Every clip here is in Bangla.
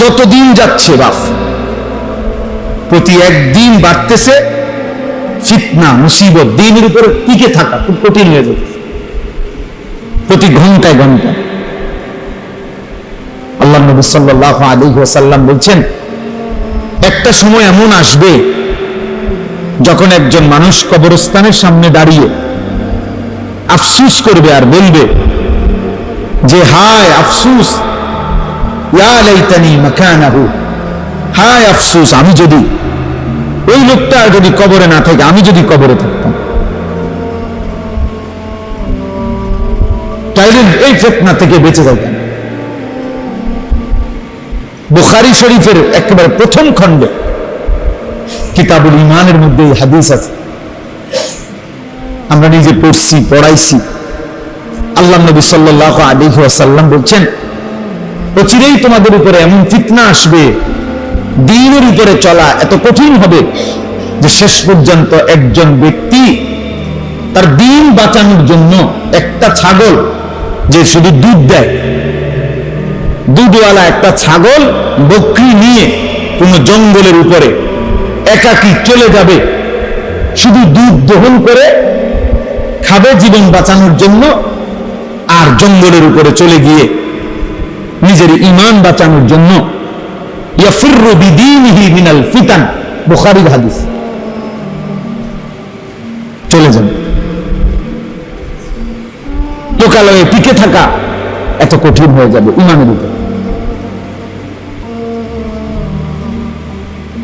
যতদিন যাচ্ছে বাপ, প্রতি একদিন বাড়তেছে ফিতনা, মুসিবত, দিনের উপরে টিকে থাকা, খুব কঠিন হয়ে যাচ্ছে। প্রতি ঘন্টায় ঘন্টায় আল্লাহ নবী সাল্লাহ আলী ওয়াসাল্লাম বলছেন, একটা সময় এমন আসবে যখন একজন মানুষ কবরস্থানের সামনে দাঁড়িয়ে আফসুস করবে আর বলবে যে, হায়, আফসুস হায় আফসুস, আমি যদি ওই লোকটা যদি কবরে না থাকে, আমি যদি কবরে থাকতাম। তাইলে এই ফেতনা থেকে বেঁচে যাইতাম বুখারি শরীফের একেবারে প্রথম খণ্ডে কিতাবুল ইমানের মধ্যে এই হাদিস আছে। আমরা নিজে পড়ছি, পড়াইছি। আল্লাহ নবী সাল্লাহ আলী আসাল্লাম বলছেন অচিরেই তোমাদের উপরে এমন ফিতনা আসবে, দিনের উপরে চলা এত কঠিন হবে যে শেষ পর্যন্ত একজন ব্যক্তি তার দিন বাঁচানোর জন্য একটা ছাগল যে শুধু দুধ দেয়, দুধওয়ালা একটা ছাগল বকরি নিয়ে কোনো জঙ্গলের উপরে একাকি চলে যাবে, শুধু দুধ দহন করে খাবে জীবন বাঁচানোর জন্য আর জঙ্গলের উপরে চলে গিয়ে নিজের ইমান বাঁচানোর জন্য। ফিতান। হাদিস। চলে যাবে লোকালয়ে টিকে থাকা এত কঠিন হয়ে যাবে ইমানের উপর।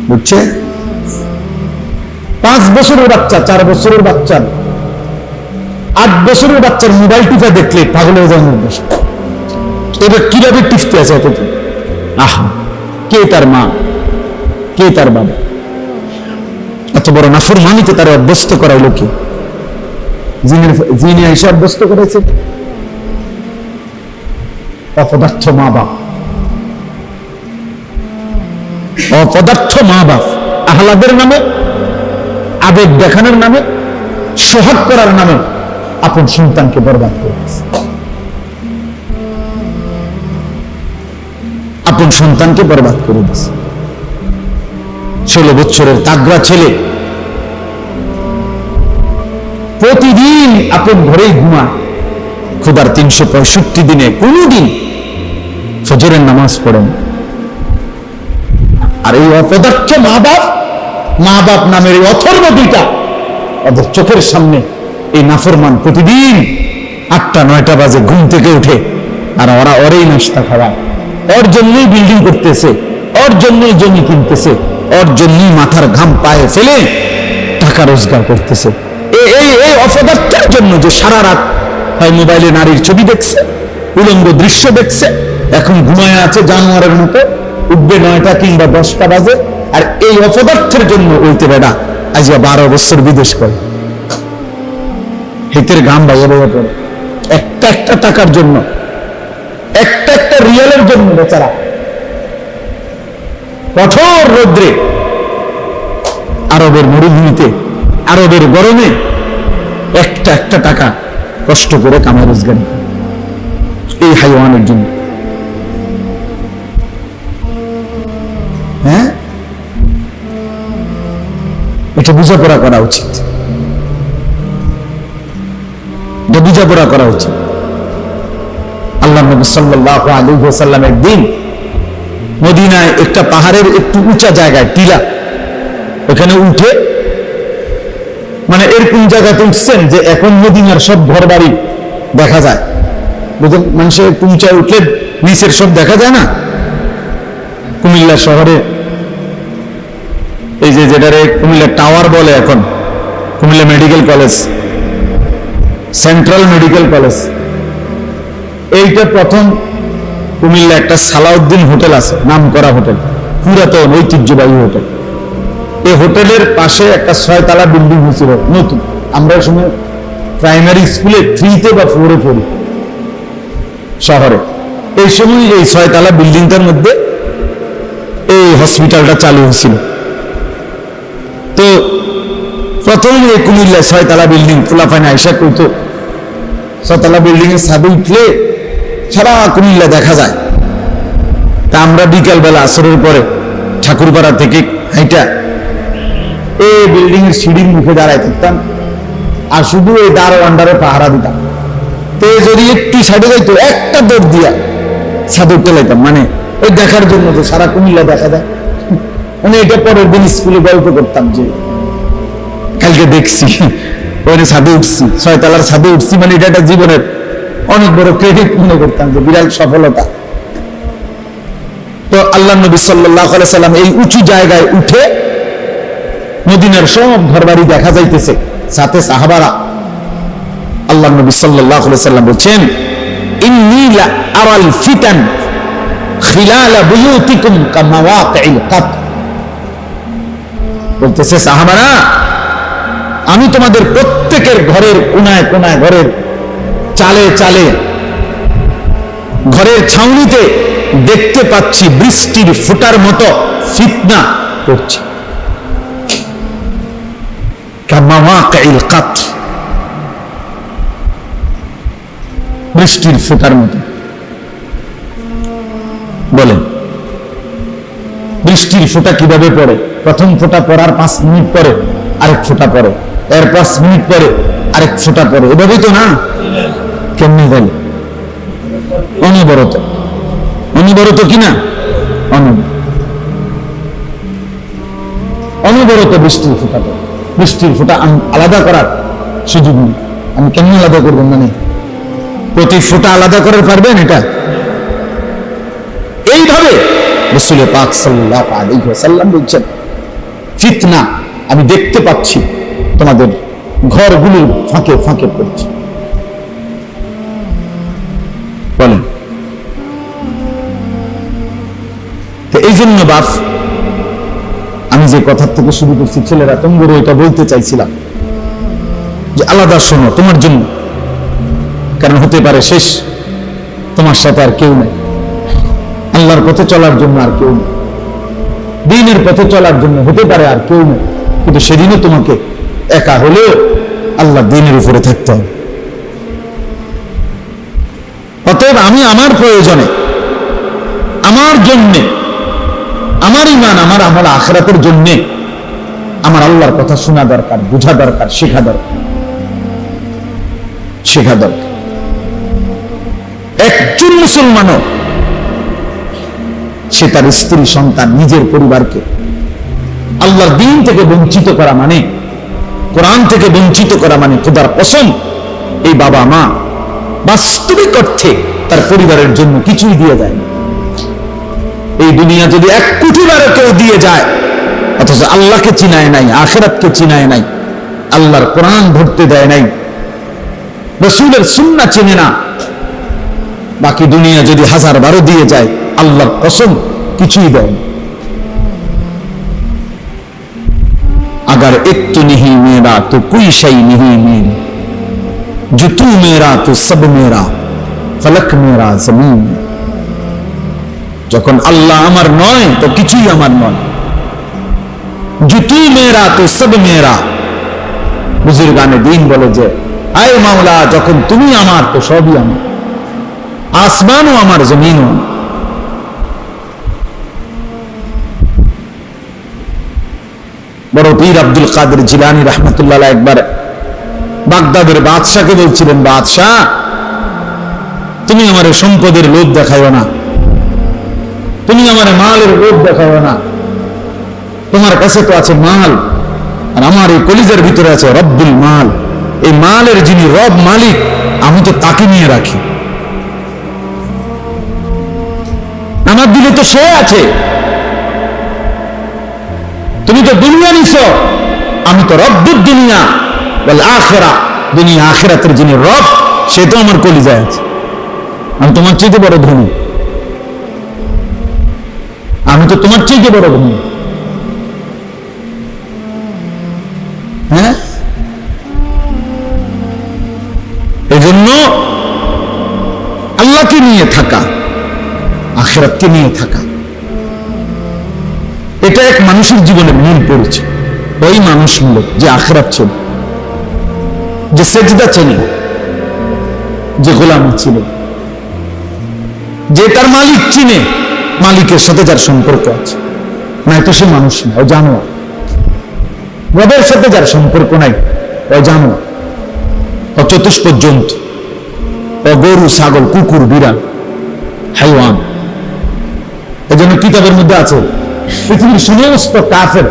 বুঝছে? পাঁচ বছরের বাচ্চা, চার বছরের বাচ্চা, আট বছরের বাচ্চার মোবাইল টিপা দেখলে পাগল হয়ে যাওয়ার বসে এবার কীভাবে টিপতে আছে এতদিন আহা, কে তার মা? কে তার বাবা? এত বড় নাফর মানিতে তারা অভ্যস্ত করাইলো কি? জিনে এসে অভ্যস্ত করেছে? অপদার্থ মা বাপ। অপদার্থ মা বাপ। আহ্লাদের নামে, আবেগ দেখানোর নামে, সোহাগ করার নামে আপন সন্তানকে বরবাদ করে আপন সন্তানকে বরবাদ করে দিয়েছে ষোলো বছরের তাগড়া ছেলে। প্রতিদিন আপন ঘরেই ঘুমায়। খুদার তিনশো পঁয়ষট্টি দিনে কোনদিন ফজরের নামাজ পড়েন আর এই অপদার্থ মা বাপ মা বাপ নামের এই অথর্ব দুইটা ওদের চোখের সামনে এই নাফরমান প্রতিদিন আটটা, নয়টা বাজে ঘুম থেকে উঠে আর ওরা ওরেই নাস্তা খাওয়ায়। ওর জন্যই বিল্ডিং করতেছে, ওর জন্যই জমি কিনতেছে, ওর জন্যই মাথার ঘাম পায়ে ফেলে টাকা রোজগার করতেছে। এই এই অপদার্থের জন্য যে সারা রাত হয় মোবাইলে নারীর ছবি দেখছে, উলঙ্গ দৃশ্য দেখছে, এখন ঘুমায় আছে জানোয়ারের মতো, উঠবে নয়টা কিংবা দশটা বাজে, আর এই অপদার্থের জন্য উল্টে বেড়া আজ বারো বছর বিদেশ করে। হিতের গাম বাজে বাজে করে একটা একটা টাকার জন্য একটা একটা রিয়ালের জন্য বেচারা। কঠোর রৌদ্রে আরবের মরুভূমিতে, আরবের গরমে একটা একটা টাকা কষ্ট করে কামাই রোজগার। এই হাইওয়ানের জন্য। হ্যাঁ? এটা বোঝাপড়া করা উচিত। বোঝাপড়া করা উচিত। আল্লাহ একদিন মদিনায় একটা পাহাড়ের একটু উঁচা জায়গায়, টিলা। ওখানে উঠে মানে এরকম জায়গাতে উঠছেন যে এখন মদিনার সব ঘর দেখা যায়। বুঝলেন? মানুষের উঠলে নিচের সব দেখা যায় না? কুমিল্লা শহরে। এই যে যেটারে কুমিল্লা টাওয়ার বলে এখন, Comilla medical college, central medical college. এইটা প্রথম কুমিল্লা একটা সালাউদ্দিন হোটেল আছে নাম করা হোটেল, পুরাতন ঐতিহ্যবাহী হোটেল। এই হোটেলের পাশে একটা ছয়তলা বিল্ডিং হয়েছিল, নতুন। আমরা সময় প্রাইমারি স্কুলে থ্রিতে বা ফোরে পড়ি শহরে। এই সময় এই ছয়তলা বিল্ডিংটার মধ্যে এই হসপিটালটা চালু হয়েছিল। তো প্রথম এই কুমিল্লা ছয়তলা বিল্ডিং ফুলাফাইন আইসা কইতো, ছয়তলা বিল্ডিং এর ছাদে উঠলে সারা কুমিল্লা দেখা যায়। তা আমরা বিকাল বেলা আসরের পরে ঠাকুরপাড়া থেকে হাইটা এই বিল্ডিং এর সিঁড়ির মুখে দাঁড়ায় থাকতাম আর শুধু এই আন্ডারে পাহারা দিতাম। তো যদি একটু সাইডে যাইতো একটা দৌড় দিয়া সাদু লাইতাম মানে ওই দেখার জন্য তো সারা কুমিল্লা দেখা যায়। মানে এটা পরের দিন স্কুলে গল্প করতাম যে কালকে দেখছি ওখানে ছাদে উঠছি, ছয়তলার ছাদে উঠছি মানে এটা একটা জীবনের অনেক বড় ক্রেডিট মনে করতাম যে বিরাট সফলতা। তো আল্লাহ নবী সাল্লাহ সাল্লাম এই উঁচু জায়গায় উঠে মদিনার সব ঘরবাড়ি দেখা যাইতেছে, সাথে সাহাবারা। আল্লাহ নবী সাল্লাহ সাল্লাম বলছেন বলতেছে সাহাবারা, আমি তোমাদের প্রত্যেকের ঘরের কোনায় কোনায় ঘরের চালে চালে ঘরের ছাউনিতে দেখতে পাচ্ছি বৃষ্টির ফুটার মতো ফিতনা কামাওয়াকিল বৃষ্টির ফোটার মতো। বলেন, বৃষ্টির ফোঁটা কীভাবে পড়ে? প্রথম ফোঁটা পড়ার পাঁচ মিনিট পরে আরেক ফোঁটা পড়ে। এর পাঁচ মিনিট পরে আরেক ফোঁটা পড়ে। এভাবেই তো না? কেমনি গেল? অনবরত। অনবরত কিনা অনবরত। বৃষ্টির ফোঁটা বৃষ্টির ফোঁটা আলাদা করার সুযোগ নেই। আমি কেমনি আলাদা করবেন মানে? প্রতি ফোঁটা আলাদা করে পারবেন এটা? এইভাবে রসুল পাক আলাইসাল্লাম বলছেন, ফিতনা আমি দেখতে পাচ্ছি তোমাদের ঘরগুলির ফাঁকে ফাঁকে পড়ছে। বলেন। তো এই জন্য বাপ, আমি যে কথার থেকে শুরু করছি, ছেলেরা তোমরা এটা বলতে চাইছিলাম? যে আলাদা শোনো, তোমার জন্য। কারণ হতে পারে শেষ, তোমার সাথে আর কেউ নেই। আল্লাহর পথে চলার জন্য আর কেউ নেই। দিনের পথে চলার জন্য হতে পারে আর কেউ নেই। কিন্তু সেদিনও তোমাকে একা হলেও আল্লাহ দিনের উপরে থাকতে হবে। অতএব আমি আমার প্রয়োজনে, আমার জন্যে, আমার ইমান আমার আমল আখরাতের জন্যে আমার আল্লাহর কথা শোনা দরকার, বোঝা দরকার, শেখা দরকার। শেখা দরকার। একজন মুসলমানও সে তার স্ত্রী, সন্তান, নিজের পরিবারকে আল্লাহর দিন থেকে বঞ্চিত করা মানে কোরআন থেকে বঞ্চিত করা মানে খোদার কসম, এই বাবা মা বাস্তবিক অর্থে তার পরিবারের জন্য কিছুই দিয়ে দেয় এই দুনিয়া যদি এক কোটি বারে কেউ দিয়ে যায়, অথচ আল্লাহকে চিনায় নাই, আখেরাতকে চিনায় নাই, আল্লাহর কোরআন ধরতে দেয় নাই, রসুলের সুন্না চিনে না, বাকি দুনিয়া যদি হাজার বারো দিয়ে যায়, আল্লাহর কসম কিছুই দেয় না। আগার একটু নিহি মেয়েরা, তো কুইশাই নিহি মেয়েরা। जो तू मेरा तो सब मेरा ফলক মেরা জমিন যখন আল্লাহ আমার নয় তো কিছুই আমার নয় যে তুই মেয়েরা তো সব মেয়েরা বুজুর্গানে দিন বলে যে আয় মাওলা যখন তুমি আমার তো সবই আমার আসমানও আমার জমিনও আমার। বড় পীর আব্দুল কাদের জিলানি রহমতুল্লাহ একবার বাগদাদের বাদশাকে বলছিলেন, বাদশাহ, তুমি আমার সম্পদের লোভ দেখাইও না। তুমি আমার মালের লোভ দেখাইও না। তোমার কাছে তো আছে মাল, আর আমার এই কলিজার ভিতরে আছে রব্বুল মাল। এই মালের যিনি রব মালিক, আমি তো তাকে নিয়ে রাখি। আমার দিলে তো সে আছে। তুমি তো দুনিয়া নিছ, আমি তো রব্বুর দুনিয়া। আখেরা, দুনিয়া আখেরাতের যিনি রব, সে তো আমার কলিজায় আছে। আমি তোমার চাইতে বড় ধনী। আমি তো তোমার চাইতে বড় ধনী। হ্যাঁ? এজন্য আল্লাহকে নিয়ে থাকা, আখেরাতকে নিয়ে থাকা, এটা এক মানুষের জীবনে মূল পড়েছে ওই মানুষ হলো যে আখেরাত ছিল। যে সেজদা চেনে, যে গোলাম ছিল, যে তার মালিক চিনে, মালিকের সাথে যার সম্পর্ক আছে। নাই তো সে মানুষ না জানো রবের সাথে যার সম্পর্ক নাই, ও জানো ও চতুষ্প জন্তু গরু, ছাগল, কুকুর, বিড়াল, হাইওয়ান। এজন্য কিতাবের মধ্যে আছে, পৃথিবীর সমস্ত কাফের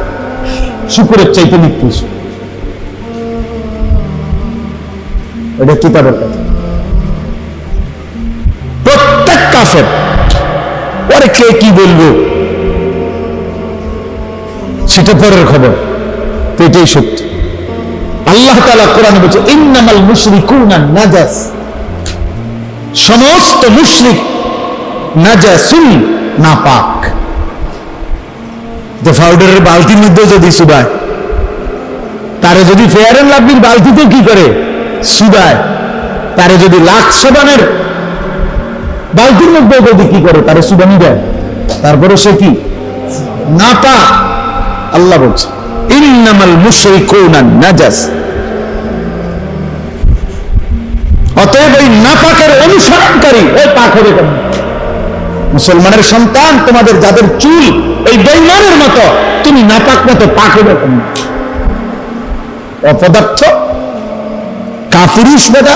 শুকুরের চাইতে নিকৃষ্ট। এটা কিতাবের কথা প্রত্যেক কাফের পরে কে কি বলব? সেটা পরের খবর, তো এটাই সত্য। আল্লাহ তালা কোরআনে বলছে, ইন্নামাল মুশরিকুনা নাজাস। সমস্ত মুশরিক নাজাসুল নাপাক। যে পাউডারের বালতির মধ্যে যদি সুবায়, তারে যদি ফেয়ার এন্ড লাভলির বালতিতে কি করে? সুবায় তারে যদি লাখ সাবানের বালতির মধ্যে যদি কি করে? তারে সুবানি দেয়। তারপরে সে কি? নাপা আল্লাহ বলছে, ইন্নামাল নাজাস। অতএব ওই নাপাকের অনুসরণকারী ওই পাক হবে মুসলমানের সন্তান, তোমাদের যাদের চুল ওই বেইমানের মতো, তুমি নাপাক মতো পাক হবে অপদার্থ কাপুরুষ বেদা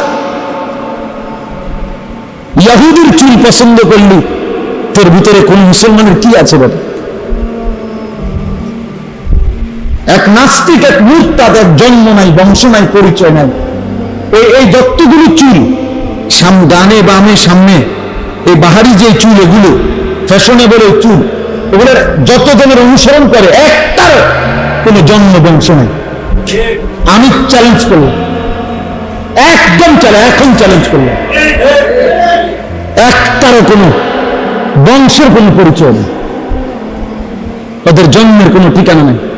ইয়াহুদির চুল পছন্দ করলি, তোর ভিতরে কোন মুসলমানের কি আছে বেটা? এক নাস্তিক, এক মূর্খ তাদের জন্ম নাই, বংশ নাই, পরিচয় নাই। এই এই চুল, সাম, ডানে, বামে, সামনে, এই বাহারি যে চুল, এগুলো, ফ্যাশনেবল এই চুল, এগুলোর যত জনের অনুসরণ করে একটার কোনো জন্ম, বংশ নাই। আমি চ্যালেঞ্জ করলাম। একদম চ্যালেঞ্জ এখন চ্যালেঞ্জ করলাম। একটার কোনো বংশের কোনো পরিচয় নেই। ওদের জন্মের কোনো ঠিকানা নেই।